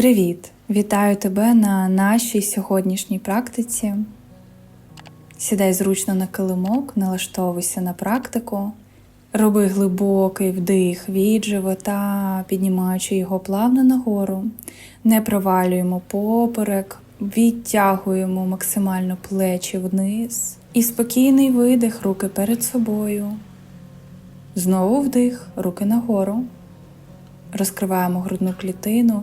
Привіт! Вітаю тебе на нашій сьогоднішній практиці. Сідай зручно на килимок, налаштовуйся на практику. Роби глибокий вдих від живота, піднімаючи його плавно нагору. Не провалюємо поперек, відтягуємо максимально плечі вниз. І спокійний видих, руки перед собою. Знову вдих, руки нагору. Розкриваємо грудну клітину,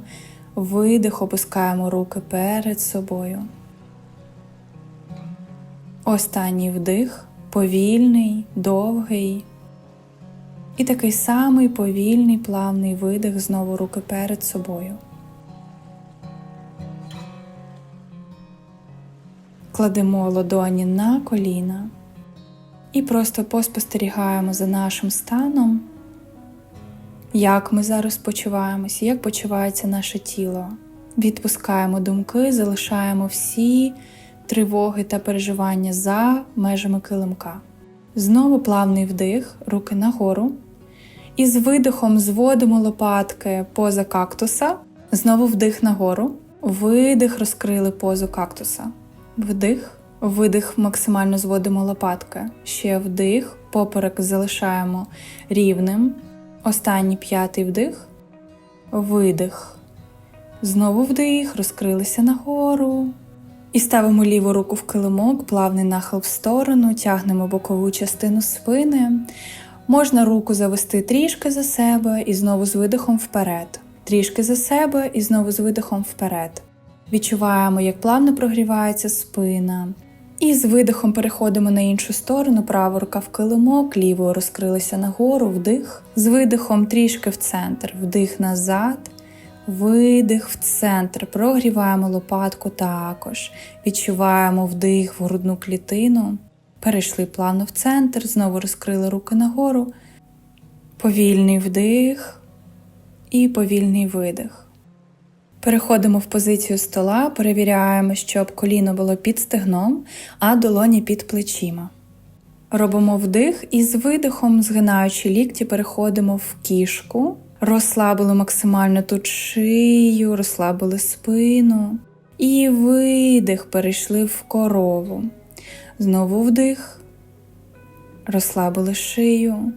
видих, опускаємо руки перед собою. Останній вдих, повільний, довгий. І такий самий повільний, плавний видих, знову руки перед собою. Кладемо ладоні на коліна і просто поспостерігаємо за нашим станом, як ми зараз почуваємося, як почувається наше тіло. Відпускаємо думки, залишаємо всі тривоги та переживання за межами килимка. Знову плавний вдих, руки нагору. І з видихом зводимо лопатки поза кактуса. Знову вдих нагору. Видих, розкрили позу кактуса. Вдих. Видих, максимально зводимо лопатки. Ще вдих, поперек залишаємо рівним. Останній п'ятий вдих. Видих. Знову вдих, розкрилися нагору. І ставимо ліву руку в килимок, плавний нахил в сторону, тягнемо бокову частину спини. Можна руку завести трішки за себе і знову з видихом вперед. Трішки за себе і знову з видихом вперед. Відчуваємо, як плавно прогрівається спина. І з видихом переходимо на іншу сторону, права рука в килимок, лівою розкрилися нагору, вдих. З видихом трішки в центр, вдих назад. Видих в центр, прогріваємо лопатку також. Відчуваємо вдих в грудну клітину. Перейшли плавно в центр, знову розкрили руки нагору. Повільний вдих і повільний видих. Переходимо в позицію стола, перевіряємо, щоб коліно було під стегном, а долоні під плечима. Робимо вдих і з видихом, згинаючи лікті, переходимо в кішку. Розслабили максимально тут шию, розслабили спину. І видих, перейшли в корову. Знову вдих, розслабили шию.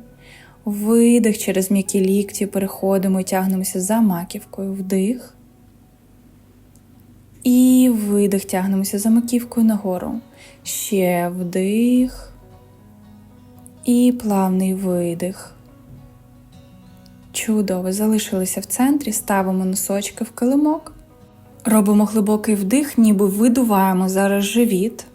Видих через м'які лікті, переходимо і тягнемося за маківкою. Вдих. І видих, тягнемося за маківкою нагору. Ще вдих. І плавний видих. Чудово, залишилися в центрі, ставимо носочки в килимок. Робимо глибокий вдих, ніби видуваємо зараз живіт.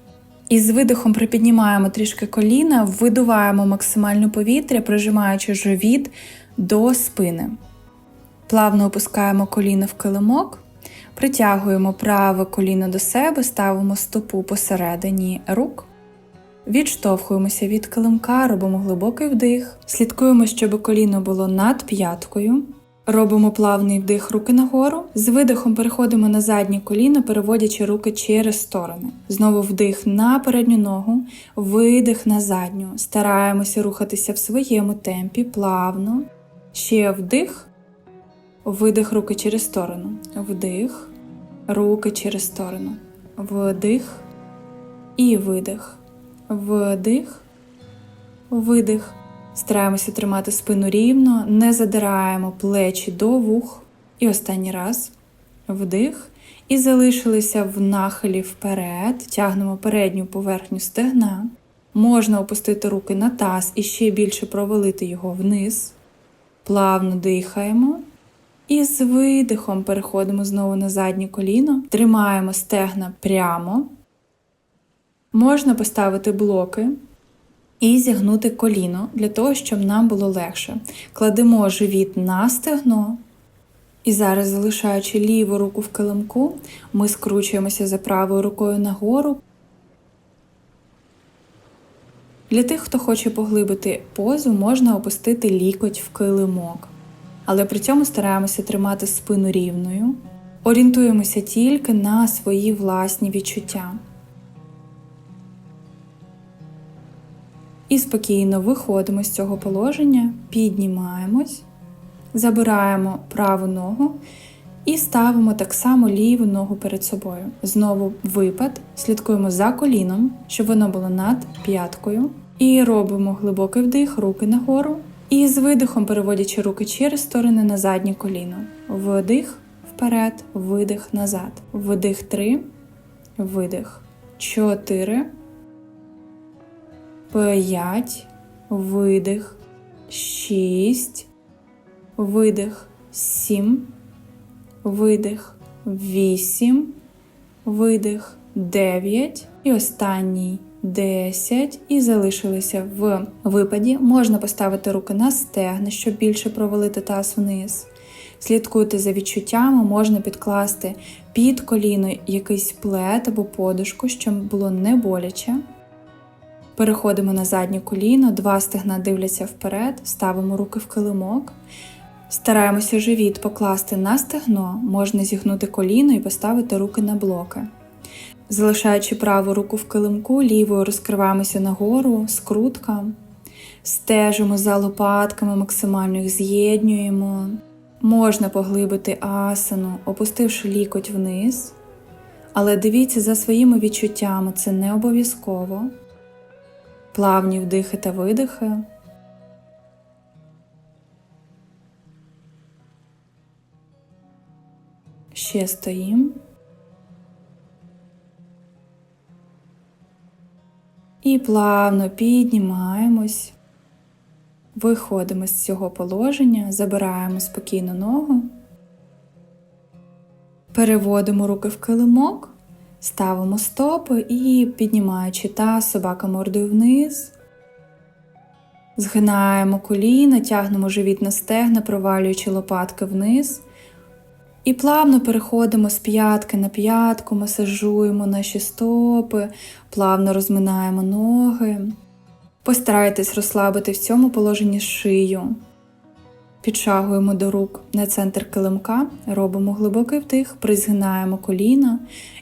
І з видихом припіднімаємо трішки коліна, видуваємо максимально повітря, прижимаючи живіт до спини. Плавно опускаємо коліно в килимок, притягуємо праве коліно до себе, ставимо стопу посередині рук. Відштовхуємося від килимка, робимо глибокий вдих, слідкуємо, щоб коліно було над п'яткою. Робимо плавний вдих руки нагору. З видихом переходимо на заднє коліно, переводячи руки через сторони. Знову вдих на передню ногу, видих на задню. Стараємося рухатися в своєму темпі, плавно. Ще вдих, видих руки через сторону. Вдих, руки через сторону. Вдих і видих. Вдих, видих. Стараємося тримати спину рівно, не задираємо плечі до вух. І останній раз вдих. І залишилися в нахилі вперед. Тягнемо передню поверхню стегна. Можна опустити руки на таз і ще більше провалити його вниз. Плавно дихаємо. І з видихом переходимо знову на заднє коліно. Тримаємо стегна прямо. Можна поставити блоки і зігнути коліно для того, щоб нам було легше. Кладемо живіт на стегно. І зараз, залишаючи ліву руку в килимку, ми скручуємося за правою рукою нагору. Для тих, хто хоче поглибити позу, можна опустити лікоть в килимок. Але при цьому стараємося тримати спину рівною. Орієнтуємося тільки на свої власні відчуття. І спокійно виходимо з цього положення, піднімаємось, забираємо праву ногу І ставимо так само ліву ногу перед собою. Знову випад, слідкуємо за коліном, щоб воно було над п'яткою. І робимо глибокий вдих, руки нагору. І з видихом, переводячи руки через сторони на заднє коліно. Вдих вперед, видих назад. Вдих три, видих. Чотири. П'ять. Видих. Шість. Видих. Сім. Видих. Вісім. Видих. Дев'ять. І останній 10 і залишилися в випаді. Можна поставити руки на стегни, щоб більше провалити таз вниз. Слідкуйте за відчуттями, можна підкласти під коліно якийсь плед або подушку, щоб було не боляче. Переходимо на заднє коліно, два стегна дивляться вперед, ставимо руки в килимок. Стараємося живіт покласти на стегно, можна зігнути коліно і поставити руки на блоки. Залишаючи праву руку в килимку, лівою розкриваємося нагору, скрутка, стежимо за лопатками, максимально їх з'єднюємо. Можна поглибити асану, опустивши лікоть вниз. Але дивіться за своїми відчуттями, це не обов'язково. Плавні вдихи та видихи. Ще стоїмо. І плавно піднімаємось, виходимо з цього положення, забираємо спокійно ногу, переводимо руки в килимок, ставимо стопи і, піднімаючи таз, собака мордою вниз, згинаємо коліна, тягнемо живіт на стегна, провалюючи лопатки вниз. І плавно переходимо з п'ятки на п'ятку, масажуємо наші стопи, плавно розминаємо ноги. Постарайтесь розслабити в цьому положенні шию. Підшагуємо до рук на центр килимка, робимо глибокий вдих, призгинаємо коліна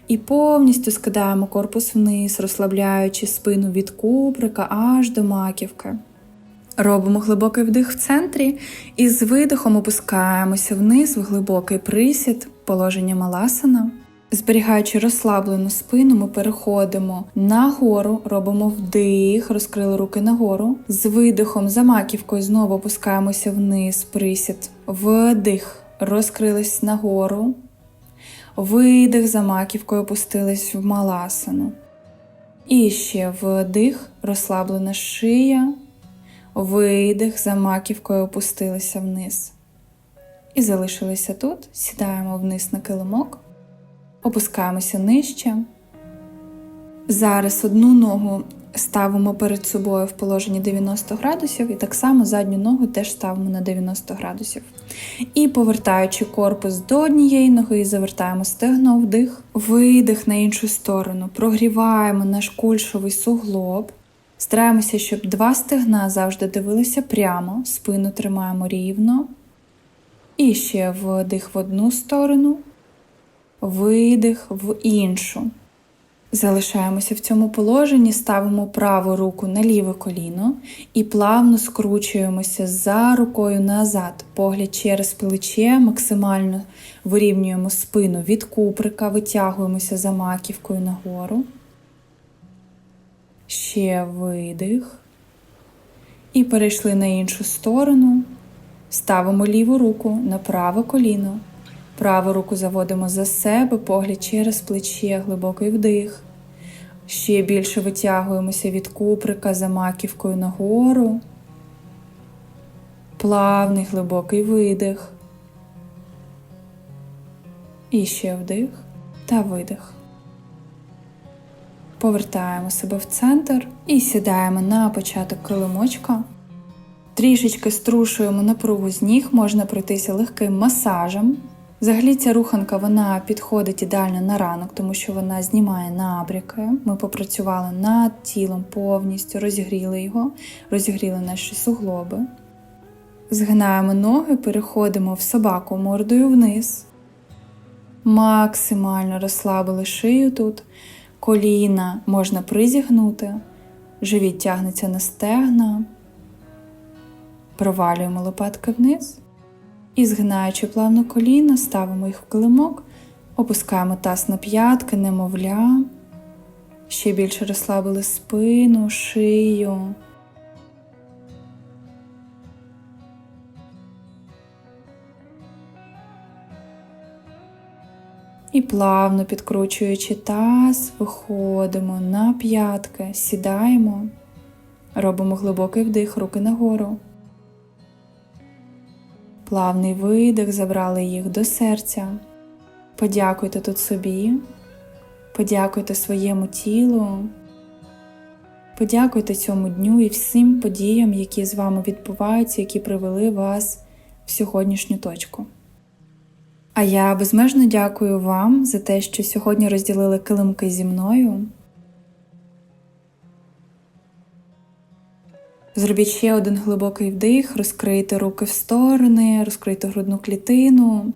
і повністю скидаємо корпус вниз, розслабляючи спину від куприка аж до маківки. Робимо глибокий вдих в центрі і з видихом опускаємося вниз в глибокий присід, положення маласана. Зберігаючи розслаблену спину, ми переходимо нагору, робимо вдих, розкрили руки нагору. З видихом за маківкою знову опускаємося вниз, присід, вдих, розкрились нагору. Видих за маківкою опустились в маласану. І ще вдих, розслаблена шия. Видих, за маківкою опустилися вниз. І залишилися тут. Сідаємо вниз на килимок, опускаємося нижче. Зараз одну ногу ставимо перед собою в положенні 90 градусів, і так само задню ногу теж ставимо на 90 градусів. І повертаючи корпус до однієї ноги, завертаємо стегно вдих, видих на іншу сторону, прогріваємо наш кульшовий суглоб. Стараємося, щоб два стегна завжди дивилися прямо, спину тримаємо рівно. І ще вдих в одну сторону, видих в іншу. Залишаємося в цьому положенні, ставимо праву руку на ліве коліно і плавно скручуємося за рукою назад. Погляд через плече, максимально вирівнюємо спину від куприка, витягуємося за маківкою нагору. Ще видих. І перейшли на іншу сторону. Ставимо ліву руку на праве коліно. Праву руку заводимо за себе, погляд через плече, глибокий вдих. Ще більше витягуємося від куприка за маківкою нагору. Плавний глибокий видих. І ще вдих та видих. Повертаємо себе в центр і сідаємо на початок килимочка. Трішечки струшуємо напругу з ніг, можна пройтися легким масажем. Взагалі ця руханка вона підходить ідеально на ранок, тому що вона знімає набряки. Ми попрацювали над тілом повністю, розігріли його, розігріли наші суглоби. Згинаємо ноги, переходимо в собаку мордою вниз. Максимально розслабили шию тут. Коліна можна призігнути, живіт тягнеться на стегна, провалюємо лопатки вниз І згинаючи плавно коліна, ставимо їх в килимок, опускаємо таз на п'ятки, немовля. Ще більше розслабили спину, шию. І плавно підкручуючи таз, виходимо на п'ятки, сідаємо, робимо глибокий вдих, руки нагору. Плавний видих, забрали їх до серця. Подякуйте тут собі, подякуйте своєму тілу, подякуйте цьому дню і всім подіям, які з вами відбуваються, які привели вас в сьогоднішню точку. А я безмежно дякую вам за те, що сьогодні розділили килимки зі мною. Зробіть ще один глибокий вдих, розкрийте руки в сторони, розкрийте грудну клітину.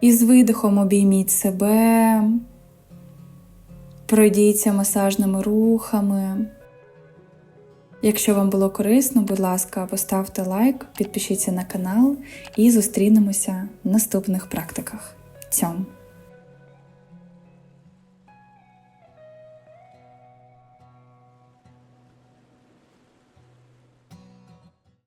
І з видихом обійміть себе, пройдіться масажними рухами. Якщо вам було корисно, будь ласка, поставте лайк, підпишіться на канал і зустрінемося в наступних практиках. Цьому!